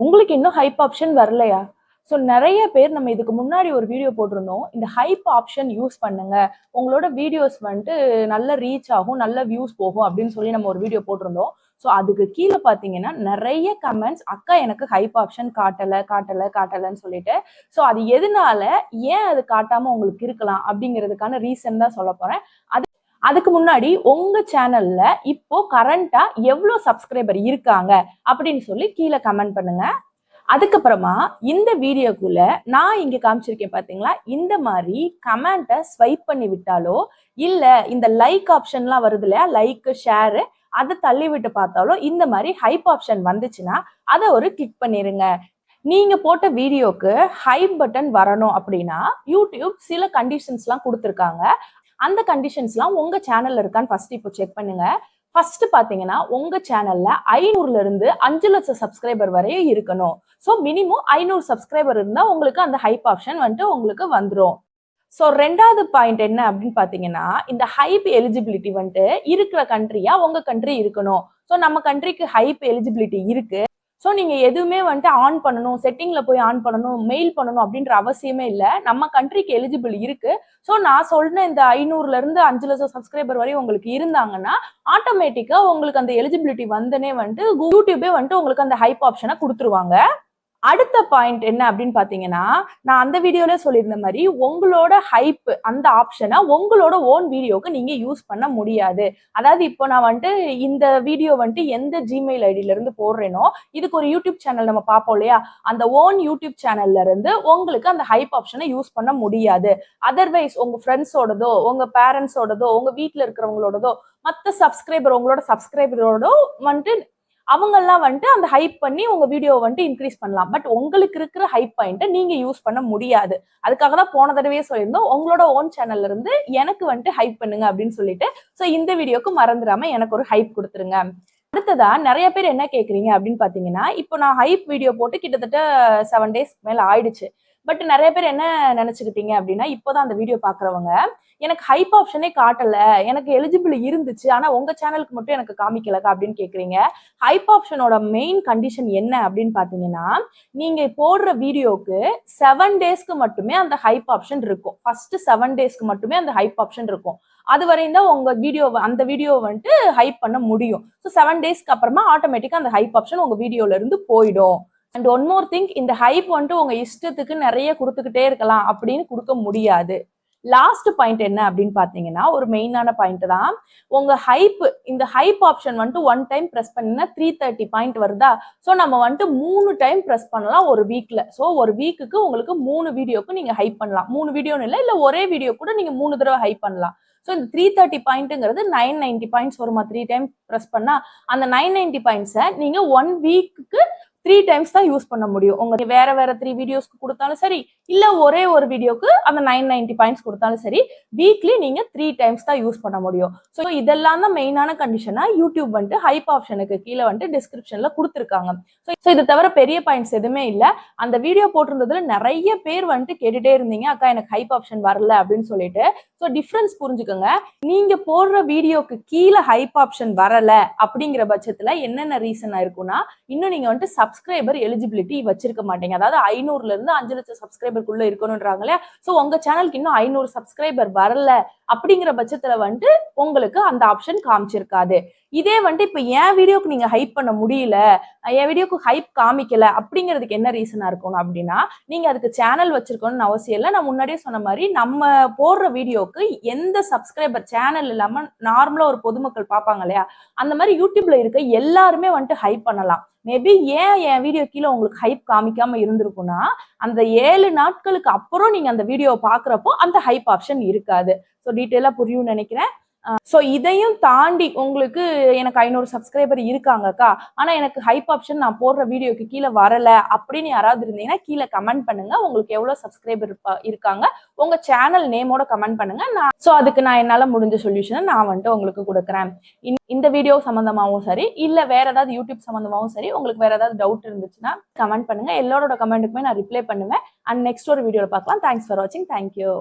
உங்களுக்கு இன்னும் hype option வரலையா? ஸோ நிறைய பேர் நம்ம இதுக்கு முன்னாடி ஒரு வீடியோ போட்டிருந்தோம். இந்த ஹைப் ஆப்ஷன் யூஸ் பண்ணுங்க. உங்களோட வீடியோஸ் வந்துட்டு நல்ல ரீச் ஆகும் நல்ல வியூஸ் போகும் அப்படின்னு சொல்லி நம்ம ஒரு வீடியோ போட்டிருந்தோம். ஸோ அதுக்கு கீழே பார்த்தீங்கன்னா நிறைய கமெண்ட்ஸ் அக்கா எனக்கு ஹைப் ஆப்ஷன் காட்டலை காட்டலை காட்டலைன்னு சொல்லிட்டு. ஸோ அது எதனால ஏன் அது காட்டாமல் உங்களுக்கு இருக்கலாம் அப்படிங்கிறதுக்கான ரீசன் தான் சொல்ல போகிறேன் அது அதுக்கு முன்னாடி உங்க சேனல்ல இப்போ கரண்டா எவ்வளோ சப்ஸ்கிரைபர் இருக்காங்க அப்படின்னு சொல்லி கீழே கமெண்ட் பண்ணுங்க. அதுக்கப்புறமா இந்த வீடியோக்குள்ள நான் இங்க காமிச்சிருக்கேன் பாத்தீங்களா? இந்த மாதிரி கமெண்ட்டை ஸ்வைப் பண்ணி விட்டாலோ இல்ல இந்த லைக் ஆப்ஷன்லாம் வருது இல்லையா? லைக் ஷேரு அதை தள்ளி விட்டு பார்த்தாலோ இந்த மாதிரி ஹைப் ஆப்ஷன் வந்துச்சுன்னா அதை ஒரு கிளிக் பண்ணிருங்க. நீங்க போட்ட வீடியோக்கு ஹைப் பட்டன் வரணும் அப்படின்னா யூடியூப் சில கண்டிஷன்ஸ்லாம் கொடுத்துருக்காங்க. அந்த கண்டிஷன்ஸ்லாம் உங்கள் சேனலில் இருக்கான்னு ஃபர்ஸ்ட் இப்போ செக் பண்ணுங்க. ஃபர்ஸ்ட் பார்த்தீங்கன்னா உங்க சேனல்ல ஐநூறுல இருந்து அஞ்சு லட்சம் சப்ஸ்கிரைபர் வரையும் இருக்கணும். ஸோ மினிமம் ஐநூறு சப்ஸ்கிரைபர் இருந்தால் உங்களுக்கு அந்த ஹைப் ஆப்ஷன் வந்துட்டு உங்களுக்கு வந்துடும் ஸோ ரெண்டாவது பாயிண்ட் என்ன அப்படின்னு பார்த்தீங்கன்னா இந்த ஹைப் எலிஜிபிலிட்டி வந்துட்டு இருக்கிற கண்ட்ரியா உங்க கண்ட்ரி இருக்கணும். ஸோ நம்ம கண்ட்ரிக்கு ஹைப் எலிஜிபிலிட்டி இருக்கு. ஸோ நீங்கள் எதுவுமே வந்துட்டு ஆன் பண்ணணும் செட்டிங்கில் போய் ஆன் பண்ணணும் மெயில் பண்ணணும் அப்படின்ற அவசியமே இல்லை. நம்ம கண்ட்ரிக்கு எலிஜிபிள் இருக்குது ஸோ நான் சொன்ன இந்த ஐநூறுலேருந்து அஞ்சு லட்சம் சப்ஸ்கிரைபர் வரையும் உங்களுக்கு இருந்தாங்கன்னா ஆட்டோமேட்டிக்காக உங்களுக்கு அந்த எலிஜிபிலிட்டி வந்தனே வந்துட்டு யூடியூபே வந்துட்டு உங்களுக்கு அந்த ஹைப் ஆப்ஷனை கொடுத்துருவாங்க. அடுத்த பாயிண்ட் என்ன அப்படின்னு பாத்தீங்கன்னா நான் அந்த வீடியோல சொல்லியிருந்த மாதிரி உங்களோட ஹைப் அந்த ஆப்ஷனை உங்களோட ஓன் வீடியோக்கு நீங்க யூஸ் பண்ண முடியாது. அதாவது இப்போ நான் வந்துட்டு இந்த வீடியோ வந்துட்டு எந்த ஜிமெயில் ஐடியில இருந்து போடுறேனோ இதுக்கு ஒரு யூடியூப் சேனல் நம்ம பார்ப்போம் இல்லையா? அந்த ஓன் யூடியூப் சேனல்ல இருந்து உங்களுக்கு அந்த ஹைப் ஆப்ஷனை யூஸ் பண்ண முடியாது. அதர்வைஸ் உங்க ஃப்ரெண்ட்ஸோடதோ உங்க பேரண்ட்ஸோடதோ உங்க வீட்டில் இருக்கிறவங்களோடதோ மற்ற சப்ஸ்கிரைபர் உங்களோட சப்ஸ்கிரைபரோட வந்துட்டு அவங்கெல்லாம் வந்துட்டு அந்த ஹைப் பண்ணி உங்க வீடியோ வந்துட்டு இன்க்ரீஸ் பண்ணலாம். பட் உங்களுக்கு இருக்கிற ஹைப் பாயிண்ட்டை நீங்க யூஸ் பண்ண முடியாது. அதுக்காக தான் போன தடவையே சொல்லியிருந்தோம். உங்களோட ஓன் சேனல்ல இருந்து எனக்கு வந்துட்டு ஹைப் பண்ணுங்க அப்படின்னு சொல்லிட்டு. ஸோ இந்த வீடியோக்கு மறந்துடாம எனக்கு ஒரு ஹைப் கொடுத்துருங்க. அடுத்ததா நிறைய பேர் என்ன கேட்குறீங்க அப்படின்னு பார்த்தீங்கன்னா இப்போ நான் ஹைப் வீடியோ போட்டு கிட்டத்தட்ட செவன் டேஸ்க்கு மேலே ஆயிடுச்சு. பட் நிறைய பேர் என்ன நினைச்சுக்கிட்டீங்க அப்படின்னா இப்போதான் அந்த வீடியோ பாக்குறவங்க எனக்கு ஹைப் ஆப்ஷனே காட்டல எனக்கு எலிஜிபிள் இருந்துச்சு ஆனா உங்க சேனலுக்கு மட்டும் எனக்கு காமிக்கலக்கா அப்படின்னு கேக்குறீங்க. ஹைப் ஆப்ஷனோட மெயின் கண்டிஷன் என்ன அப்படின்னு பாத்தீங்கன்னா நீங்க போடுற வீடியோக்கு செவன் டேஸ்க்கு மட்டுமே அந்த ஹைப் ஆப்ஷன் இருக்கும். ஃபர்ஸ்ட் செவன் டேஸ்க்கு மட்டுமே அந்த ஹைப் ஆப்ஷன் இருக்கும். அது வரையும் தான் உங்க வீடியோ அந்த வீடியோ வந்துட்டு ஹைப் பண்ண முடியும். ஸோ செவன் டேஸ்க்கு அப்புறமா ஆட்டோமேட்டிக்கா அந்த ஹைப் ஆப்ஷன் உங்க வீடியோல இருந்து போயிடும். அண்ட் ஒன் மோர் திங் இந்த ஹைப் வந்துட்டு உங்க இஷ்டத்துக்கு நிறைய கொடுத்துக்கிட்டே இருக்கலாம் அப்படின்னு கொடுக்க முடியாது. லாஸ்ட் பாயிண்ட் என்ன அப்படின்னு பாத்தீங்கன்னா ஒரு மெயினான பாயிண்ட் தான். உங்க ஹைப் இந்த ஹைப் ஆப்ஷன் வந்துட்டு ஒன் டைம் ப்ரெஸ் பண்ணினா த்ரீ தேர்ட்டி பாயிண்ட் வருதா? ஸோ நம்ம வந்துட்டு மூணு டைம் ப்ரெஸ் பண்ணலாம் ஒரு வீக்ல ஸோ ஒரு வீக்குக்கு உங்களுக்கு மூணு வீடியோக்கு நீங்க ஹைப் பண்ணலாம். மூணு வீடியோன்னு இல்லை இல்லை ஒரே வீடியோ கூட நீங்க மூணு தடவை ஹைப் பண்ணலாம். ஸோ இந்த த்ரீ தேர்ட்டி பாயிண்ட்டுங்கிறது நைன் நைன்டி பாயிண்ட்ஸ் வருமா த்ரீ டைம் ப்ரெஸ் பண்ணா அந்த நைன் நைன்டி பாயிண்ட்ஸை நீங்க ஒன் வீக்குக்கு த்ரீ டைம்ஸ் தான் யூஸ் பண்ண முடியும். உங்க வேற வேற த்ரீ வீடியோஸ்க்கு கொடுத்தாலும் சரி இல்ல ஒரே ஒரு வீடியோக்கு அந்த நைன் நைன்டி பாயிண்ட்ஸ் கொடுத்தாலும் சரி வீக்லி நீங்க த்ரீ டைம்ஸ் தான் யூஸ் பண்ண முடியும். ஸோ இதெல்லாம் தான் மெயினான கண்டிஷனா யூடியூப் வந்துட்டு ஹைப் ஆப்ஷனுக்கு கீழே வந்துட்டு டிஸ்கிரிப்ஷன்ல கொடுத்துருக்காங்க. ஸோ இது தவிர பெரிய பாயிண்ட்ஸ் எதுவுமே இல்லை. அந்த வீடியோ போட்டிருந்ததுல நிறைய பேர் வந்துட்டு கேட்டுட்டே இருந்தீங்க அக்கா எனக்கு ஹைப் ஆப்ஷன் வரல அப்படின்னு சொல்லிட்டு. ஸோ டிஃப்ரென்ஸ் புரிஞ்சுக்கோங்க. நீங்க போடுற வீடியோக்கு கீழே ஹைப் ஆப்ஷன் வரல அப்படிங்கிற பட்சத்துல என்னென்ன ரீசன் இருக்கும்னா இன்னும் நீங்க வந்துட்டு சப்ஸ்கிரைபர் எலிஜிபிலிட்டி வச்சிருக்க மாட்டீங்க. அதாவது ஐநூறுல இருந்து அஞ்சு லட்சம் சப்ஸ்கிரைபருக்குள்ள இருக்கணும்ன்றாங்களே ஸோ உங்க சேனலுக்கு இன்னும் ஐநூறு சப்ஸ்கிரைபர் வரல அப்படிங்கிற பட்சத்துல வந்துட்டு உங்களுக்கு அந்த ஆப்ஷன் காமிச்சிருக்காது. இதே வந்துட்டு இப்போ என் வீடியோக்கு நீங்க ஹைப் பண்ண முடியல என் வீடியோக்கு ஹைப் காமிக்கல அப்படிங்கிறதுக்கு என்ன ரீசனா இருக்கணும் அப்படின்னா நீங்க அதுக்கு சேனல் வச்சிருக்கணும்னு அவசியம் இல்லை. நான் முன்னாடியே சொன்ன மாதிரி நம்ம போடுற வீடியோக்கு எந்த சப்ஸ்கிரைபர் சேனல் இல்லாம நார்மலா ஒரு பொதுமக்கள் பார்ப்பாங்க இல்லையா? அந்த மாதிரி யூடியூப்ல இருக்க எல்லாருமே வந்துட்டு ஹைப் பண்ணலாம். மேபி ஏன் என் வீடியோ கீழே உங்களுக்கு ஹைப் காமிக்காம இருந்திருக்கும்னா அந்த ஏழு நாட்களுக்கு அப்புறம் நீங்க அந்த வீடியோ பாக்குறப்போ அந்த ஹைப் ஆப்ஷன் இருக்காது. ஸோ டீட்டெயிலாக புரியும்னு நினைக்கிறேன். ஸோ இதையும் தாண்டி உங்களுக்கு எனக்கு ஐநூறு சப்ஸ்கிரைபர் இருக்காங்கக்கா ஆனால் எனக்கு ஹைப் ஆப்ஷன் நான் போடுற வீடியோக்கு கீழே வரல அப்படின்னு யாராவது இருந்தீங்கன்னா கீழே கமெண்ட் பண்ணுங்க. உங்களுக்கு எவ்வளோ சப்ஸ்கிரைபர் இருக்காங்க. உங்க சேனல் நேமோட கமெண்ட் பண்ணுங்க. நான் ஸோ அதுக்கு நான் என்னால் முடிஞ்ச சொல்யூஷனை நான் வந்துட்டு உங்களுக்கு கொடுக்குறேன். இந்த வீடியோ சம்மந்தமாகவும் சரி இல்லை வேற ஏதாவது யூடியூப் சம்மந்தமாகவும் சரி உங்களுக்கு வேற ஏதாவது டவுட் இருந்துச்சுன்னா கமெண்ட் பண்ணுங்க. எல்லாரோட கமெண்ட்டுக்குமே நான் ரிப்ளை பண்ணுவேன். அண்ட் நெக்ஸ்ட் ஒரு வீடியோவில் பார்க்கலாம். தேங்க்ஸ் ஃபார் வாட்சிங் தேங்க்யூ